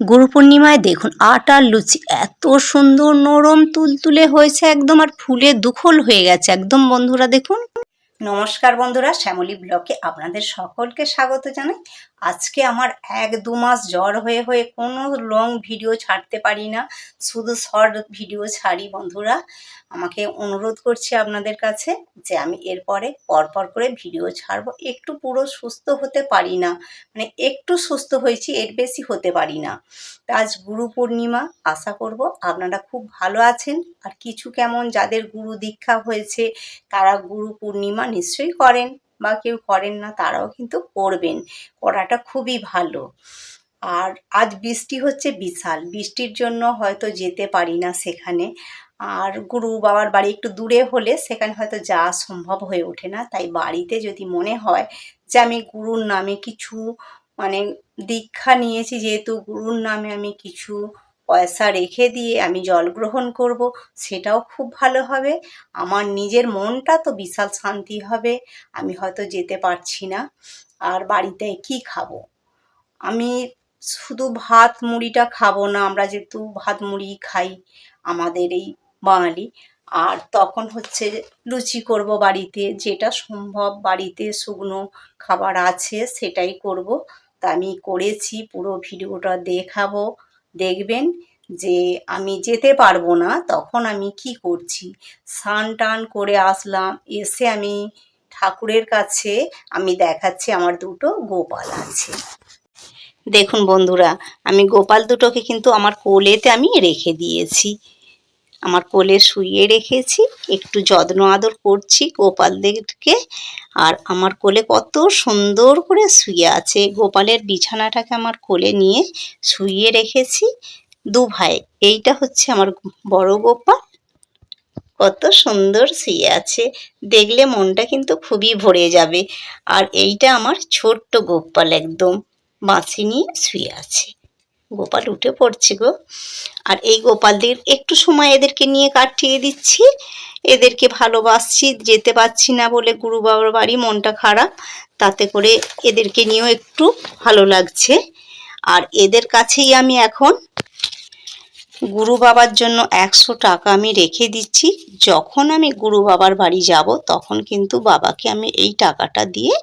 গুরু পূর্ণিমায় দেখুন আটার লুচি এত সুন্দর নরম তুলতুলে হয়েছে একদম আর ফুলে দুখল হয়ে গেছে। একদম বন্ধুরা দেখুন। নমস্কার বন্ধুরা, শ্যামলী ব্লকে আপনাদের সকলকে স্বাগত জানাই। আজকে আমার এক দু মাস জ্বর হয়ে হয়ে কোনো লং ভিডিও ছাড়তে পারি না। শুধু শর্ট ভিডিও ছাড়ি বন্ধুরা। আমাকে অনুরোধ করছি আপনাদের কাছে যে আমি এরপরে পরপর করে ভিডিও ছাড়বো। একটু পুরো সুস্থ হতে পারি না। মানে একটু সুস্থ হয়েছি, এর বেশি হতে পারি না। আজ গুরু পূর্ণিমা, আশা করব আপনারা খুব ভালো আছেন। আর কিছু কেমন যাদের গুরু দীক্ষা হয়েছে, তারা গুরু পূর্ণিমা নিশ্চয়ই করেন। বা কেউ করেন না, তারাও কিন্তু করবেন। করাটা খুবই ভালো। আর আজ বৃষ্টি হচ্ছে বিশাল। বৃষ্টির জন্য হয়তো যেতে পারি না সেখানে। আর গুরু বাবার বাড়ি একটু দূরে হলে সেখানে হয়তো যাওয়া সম্ভব হয়ে ওঠে না। তাই বাড়িতে যদি মনে হয় যে আমি গুরুর নামে কিছু মানে দীক্ষা নিয়েছি, যেহেতু গুরুর নামে আমি কিছু পয়সা রেখে দিয়ে আমি জল গ্রহণ করব, সেটাও খুব ভালো হবে। আমার নিজের মনটা তো বিশাল শান্তি হবে, আমি হয়তো যেতে পারছি না। আর বাড়িতে কি খাব? আমি শুধু ভাত মুড়িটা খাব না, আমরা যেহেতু ভাত মুড়ি খাই আমাদের এই বাঙালি। আর তখন হচ্ছে লুচি করব বাড়িতে, যেটা সম্ভব বাড়িতে শুকনো খাবার আছে সেটাই করব। তা আমি করেছি, পুরো ভিডিওটা দেখাবো। দেখবেন যে আমি যেতে পারব না, তখন আমি কি করছি? স্নান টান করে আসলাম, এসে আমি ঠাকুরের কাছে আমি দেখাচ্ছি আমার দুটো গোপাল আছে। দেখুন বন্ধুরা, আমি গোপাল দুটোকে কিন্তু আমার কোলেতে আমি রেখে দিয়েছি। আমার কোলে শুইয়ে রেখেছি, একটু যত্ন আদর করছি গোপালদেরকে। আর আমার কোলে কত সুন্দর করে শুয়ে আছে। গোপালের বিছানাটাকে আমার কোলে নিয়ে শুইয়ে রেখেছি। দু ভাই, এইটা হচ্ছে আমার বড় গোপাল। কত সুন্দর শুয়ে আছে। দেখলে মনটা কিন্তু খুবই ভরে যাবে। আর এইটা আমার ছোট্ট গোপাল একদম বাঁশি নিয়ে শুয়ে আছে। গোপাল উঠে পড়ছে গো। আর এই গোপালদের একটু সময় এদেরকে নিয়ে কাটিয়ে দিচ্ছি। এদেরকে ভালোবাসছি, যেতে পারছি না বলে গুরু বাবার বাড়ি, মনটা খারাপ। তাতে করে এদেরকে নিয়েও একটু ভালো লাগছে। আর এদের কাছেই আমি এখন গুরু বাবার জন্য একশো টাকা আমি রেখে দিচ্ছি। যখন আমি গুরু বাবার বাড়ি যাব, তখন কিন্তু বাবাকে আমি এই টাকাটা দিয়ে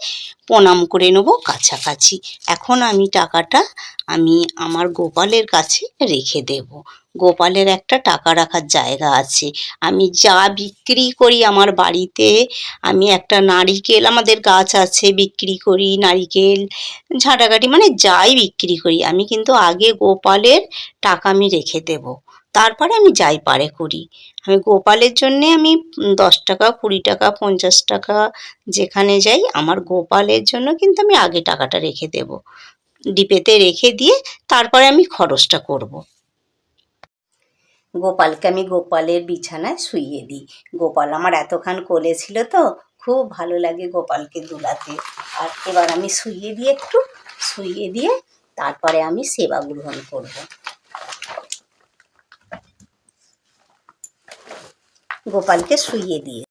প্রণাম করে নেব কাছাকাছি। এখন আমি টাকাটা আমি আমার গোপালের কাছে রেখে দেব। গোপালের একটা টাকা রাখার জায়গা আছে। আমি যা বিক্রি করি আমার বাড়িতে, আমি একটা নারিকেল, আমাদের গাছ আছে, বিক্রি করি নারিকেল ঝাঁটাকাটি মানে যাই বিক্রি করি, আমি কিন্তু আগে গোপালের টাকা আমি রেখে দেব। তারপরে আমি যাই পারে করি আমি গোপালের জন্যে আমি দশ টাকা, কুড়ি টাকা, পঞ্চাশ টাকা যেখানে যাই, আমার গোপালের জন্য কিন্তু আমি আগে টাকাটা রেখে দেব। ডিপেতে রেখে দিয়ে তারপরে আমি খরচটা করব। গোপালকে আমি গোপালের বিছানায় শুইয়ে দিই। গোপাল আমার এতক্ষণ কোলে ছিল তো, খুব ভালো লাগে গোপালকে দুলাতে। আর এবার আমি শুইয়ে দিয়ে একটু, শুইয়ে দিয়ে তারপরে আমি সেবা গ্রহণ করব। গোপালকে শুইয়ে দিয়ে।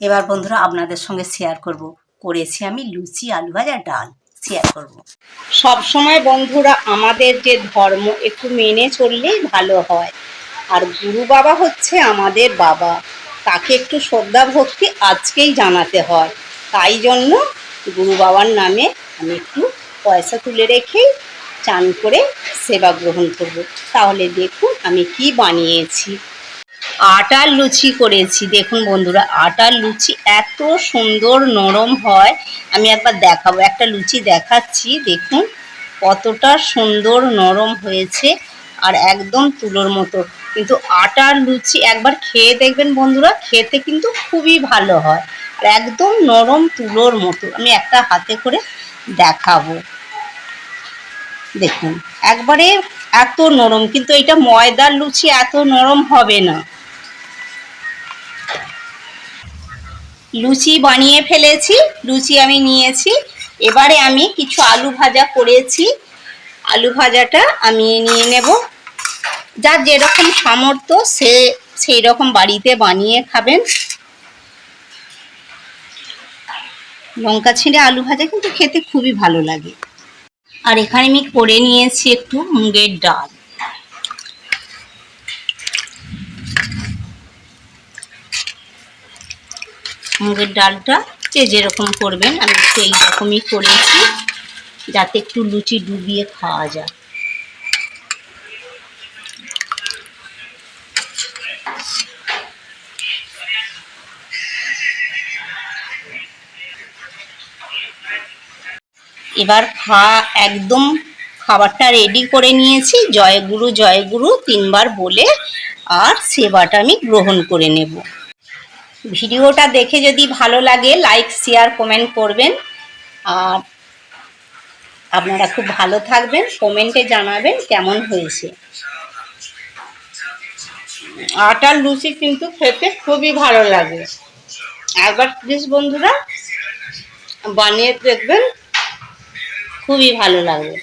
এবার বন্ধুরা আপনাদের সঙ্গে শেয়ার করব। করেছি আমি লুচি, আলু ভাজা, ডাল। শেয়ার করব। সব সময় বন্ধুরা আমাদের যে ধর্ম একটু মেনে চললেই ভালো হয়। আর গুরু বাবা হচ্ছে আমাদের বাবা। তাকে একটু শ্রদ্ধা, ভক্তি আজকেই জানাতে হয়। তাই জন্য গুরু বাবার নামে আমি একটু পয়সা তুলে রেখেই চান করে সেবা গ্রহণ করব। তাহলে দেখুন আমি কি বানিয়েছি। আটার লুচি করেছি। দেখুন বন্ধুরা, আটার লুচি এত সুন্দর নরম হয়। আমি একবার দেখাবো, একটা লুচি দেখাচ্ছি। দেখুন কতটা সুন্দর নরম হয়েছে আর একদম তুলোর মতো। কিন্তু আটার লুচি একবার খেয়ে দেখবেন বন্ধুরা, খেতে কিন্তু খুবই ভালো হয়। আর একদম নরম তুলোর মতো। আমি একটা হাতে করে দেখাবো। দেখুন, একবারে এত নরম, কিন্তু এটা ময়দার লুচি এত নরম হবে না। লুচি বানিয়ে ফেলেছি, লুচি আমি নিয়েছি। এবারে আমি কিছু আলু ভাজা করেছি। আলু ভাজাটা আমি নিয়ে নেব। যার যেরকম সামর্থ্য, সে সেই রকম বাড়িতে বানিয়ে খাবেন। লঙ্কা ছিঁড়ে আলু ভাজা কিন্তু খেতে খুবই ভালো লাগে। আর এখানে আমি করে নিয়েছি একটু মুগের ডাল। মুগের ডালটা, যে যেরকম করবেন, আমি সেই রকমই করেছি, যাতে একটু লুচি ডুবিয়ে খাওয়া যায়। এবার খাওয়া, একদম খাবারটা রেডি করে নিয়েছি। জয়গুরু জয়গুরু তিনবার বলে আর সেবাটা আমি গ্রহণ করে নেব। ভিডিওটা দেখে যদি ভালো লাগে লাইক শেয়ার কমেন্ট করবেন। আর আপনারা খুব ভালো থাকবেন কমেন্টে জানাবেন কেমন হয়েছে। আটার লুচি কিন্তু খেতে খুবই ভালো লাগে। একবার প্লিজ বন্ধুরা, বানিয়ে দেখবেন, খুবই ভালো লাগবে।